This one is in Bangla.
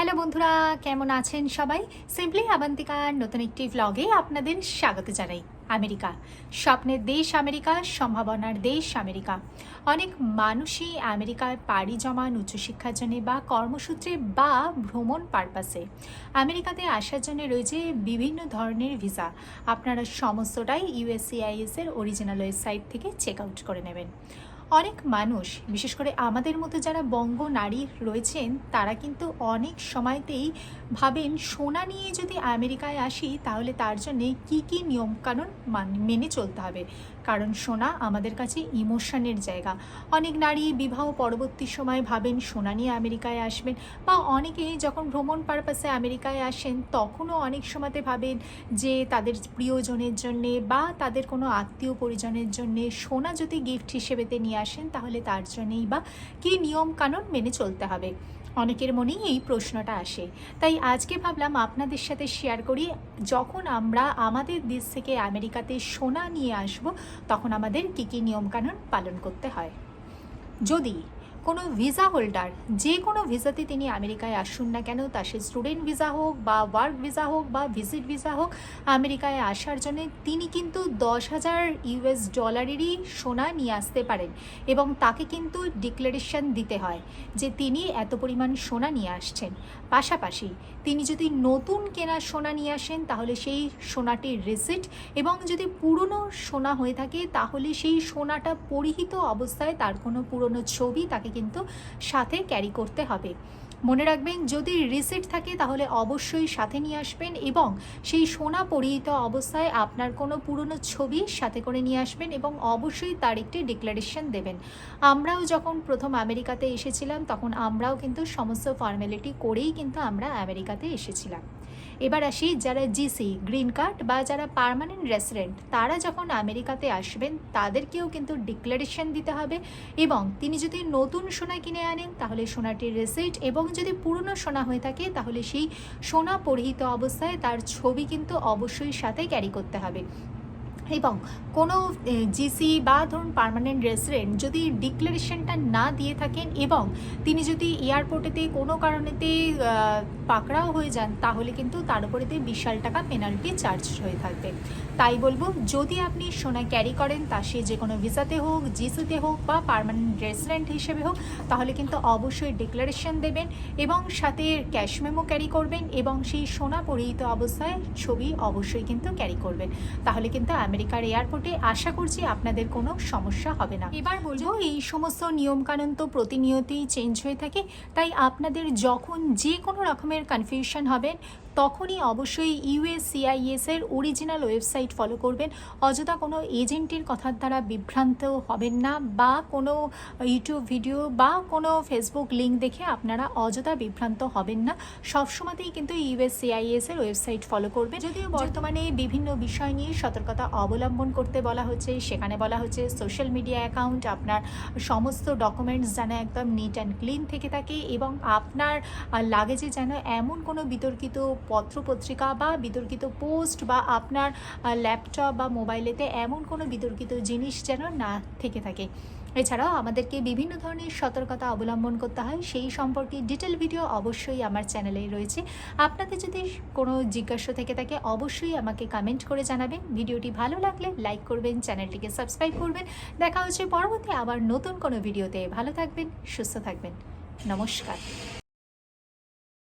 হ্যালো বন্ধুরা, কেমন আছেন সবাই? সিম্পলি আবান্তিকার নতুন একটি ভ্লগে আপনাদের স্বাগত জানাই আমেরিকা। স্বপ্নের দেশ আমেরিকা, সম্ভাবনার দেশ আমেরিকা। অনেক মানুষই আমেরিকায় পাড়ি জমান উচ্চশিক্ষার জন্য বা কর্মসূত্রে বা ভ্রমণ পারপাসে। আমেরিকাতে আসার জন্য রয়েছে বিভিন্ন ধরনের ভিসা। আপনারা সমস্তটাই ইউএসসিআইএস এর অরিজিনাল ওয়েবসাইট থেকে চেক আউট করে নেবেন। অনেক মানুষ, বিশেষ করে আমাদের মতো যারা বঙ্গ নারী রয়েছেন, তারা কিন্তু অনেক সময়তেই ভাবেন, সোনা নিয়ে যদি আমেরিকায় আসি, তাহলে তার জন্যে কী কী নিয়মকানুন মান- চলতে হবে। কারণ সোনা আমাদের কাছে ইমোশনের জায়গা। অনেক নারী বিবাহ পরবর্তী সময় ভাবেন সোনা নিয়ে আমেরিকায় আসবেন বা অনেকেই যখন ভ্রমণ পারপাসে আমেরিকায় আসেন, তখনও অনেক সময়তে ভাবেন যে তাদের প্রিয়জনের জন্যে বা তাদের কোনো আত্মীয় পরিজনের জন্যে সোনা যদি গিফট হিসেবেতে নিয়ে আসেন, তাহলে তার জন্যেই বা কী নিয়মকানুন মেনে চলতে হবে। অনেকের মনেই এই প্রশ্নটা আসে। তাই আজকে ভাবলাম আপনাদের সাথে শেয়ার করি, যখন আমরা আমাদের দেশ থেকে আমেরিকাতে সোনা নিয়ে আসব, তখন আমাদের কী কী নিয়মকানুন পালন করতে হয়? যদি কোনো ভিসা হোল্ডার, যে কোনো ভিসাতে তিনি আমেরিকায় আসুন না কেন, তা সে স্টুডেন্ট ভিসা হোক বা ওয়ার্ক ভিসা হোক বা ভিজিট ভিসা হোক, আমেরিকায় আসার জন্য তিনি কিন্তু দশ হাজার ইউএস ডলারেরই সোনা নিয়ে আসতে পারেন এবং তাকে কিন্তু ডিক্লারেশন দিতে হয় যে তিনি এত পরিমাণ সোনা নিয়ে আসছেন। পাশাপাশি তিনি যদি নতুন কেনা সোনা নিয়ে আসেন, তাহলে সেই সোনাটির রিসিট এবং যদি পুরনো সোনা হয়ে থাকে, তাহলে সেই সোনাটা পরিহিত অবস্থায় তার কোনো পুরনো ছবি তাকে কিন্তু সাথে ক্যারি করতে হবে। মনে রাখবেন, যদি রিসিট থাকে তাহলে অবশ্যই সাথে নিয়ে আসবেন এবং সেই সোনা পরিহিত অবস্থায় আপনার কোনো পুরনো ছবি সাথে করে নিয়ে আসবেন এবং অবশ্যই তার একটি ডিক্লারেশন দেবেন। আমরাও যখন প্রথম আমেরিকাতে এসেছিলাম, তখন আমরাও কিন্তু সমস্ত ফর্মালিটি করেই কিন্তু আমরা আমেরিকাতে এসেছিলাম। এবার আসি যারা জিসি গ্রিন কার্ড বা যারা পার্মানেন্ট রেসিডেন্ট তারা যখন আমেরিকাতে আসবেন, তাদেরকেও কিন্তু ডিক্লারেশন দিতে হবে এবং তিনি যদি নতুন সোনা কিনে আনেন, তাহলে সোনাটির রেসিট এবং যদি পুরনো সোনা হয়ে থাকে, তাহলে সেই সোনা পরিহিত অবস্থায় তার ছবি কিন্তু অবশ্যই সাথে ক্যারি করতে হবে। এবং কোনো জিসি বা ধরুন পারমানেন্ট রেসিডেন্ট যদি ডিক্লারেশনটা না দিয়ে থাকেন এবং তিনি যদি এয়ারপোর্টেতে কোনো কারণেতে পাকড়াও হয়ে যান, তাহলে কিন্তু তার উপরেতে বিশাল টাকা পেনাল্টি চার্জ হয়ে থাকবে। তাই বলব, যদি আপনি সোনা ক্যারি করেন, তা সে যে কোনো ভিসাতে হোক জিসিতে হোক বা পার্মানেন্ট রেসিডেন্ট হিসেবে হোক, তাহলে কিন্তু অবশ্যই ডিক্লারেশন দেবেন এবং সাথে ক্যাশ মেমো ক্যারি করবেন এবং সেই সোনা পরিহিত অবস্থায় ছবি অবশ্যই কিন্তু ক্যারি করবেন। তাহলে কিন্তু আমেরিকার এয়ারপোর্টে আশা করছি আপনাদের কোনো সমস্যা হবে না। এবার বলব, এই সমস্ত নিয়মকানুন তো প্রতিনিয়তই চেঞ্জ হয়ে থাকে, তাই আপনাদের যখন যে কোনো রকমের কনফিউশন হবেন তখনই অবশ্যই ইউএসসিআইএস এর অরিজিনাল ওয়েবসাইট ফলো করবেন। অযথা কোনো এজেন্টের কথার দ্বারা বিভ্রান্ত হবেন না বা কোনো ইউটিউব ভিডিও বা কোনো ফেসবুক লিঙ্ক দেখে আপনারা অযথা বিভ্রান্ত হবেন না। সবসময়তেই কিন্তু ইউএসসিআইএস এর ওয়েবসাইট ফলো করবে যদিও বর্তমানে বিভিন্ন বিষয় নিয়ে সতর্কতা অবলম্বন করতে বলা হচ্ছে সেখানে বলা হচ্ছে সোশ্যাল মিডিয়া অ্যাকাউন্ট আপনার সমস্ত ডকুমেন্টস যেন একদম নিট অ্যান্ড ক্লিন থেকে থাকে এবং আপনার লাগেজে যেন এমন কোনো বিতর্কিত পত্রপত্রিকা বা বিতর্কিত পোস্ট বা আপনার ল্যাপটপ বা মোবাইলেতে এমন কোনো বিতর্কিত জিনিস যেন না থেকে থাকে। এছাড়াও আমাদেরকে বিভিন্ন ধরনের সতর্কতা অবলম্বন করতে হয়। সেই সম্পর্কে ডিটেল ভিডিও অবশ্যই আমার চ্যানেলে রয়েছে। আপনাদের যদি কোনো জিজ্ঞাসা থেকে থাকে, অবশ্যই আমাকে কমেন্ট করে জানাবেন। ভিডিওটি ভালো লাগলে লাইক করবেন, চ্যানেলটিকে সাবস্ক্রাইব করবেন। দেখা হচ্ছে পরবর্তী আবার নতুন কোনো ভিডিওতে। ভালো থাকবেন, সুস্থ থাকবেন। নমস্কার।